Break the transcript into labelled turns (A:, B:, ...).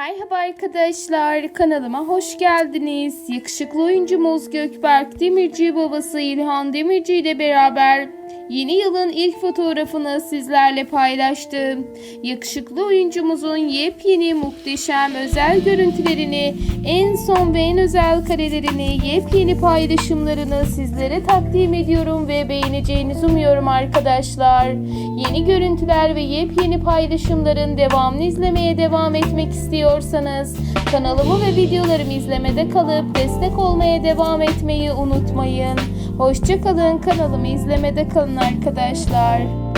A: Merhaba arkadaşlar, kanalıma hoş geldiniz. Yakışıklı oyuncumuz Gökberk Demirci babası İlhan Demirci ile beraber yeni yılın ilk fotoğrafını sizlerle paylaştım. Yakışıklı oyuncumuzun yepyeni muhteşem özel görüntülerini, en son ve en özel karelerini, yepyeni paylaşımlarını sizlere takdim ediyorum ve beğeneceğinizi umuyorum arkadaşlar. Yeni görüntüler ve yepyeni paylaşımların devamını izlemeye devam etmek istiyorsanız kanalımı ve videolarımı izlemede kalıp destek olmaya devam etmeyi unutmayın. Hoşçakalın kanalımı izlemede kalın arkadaşlar.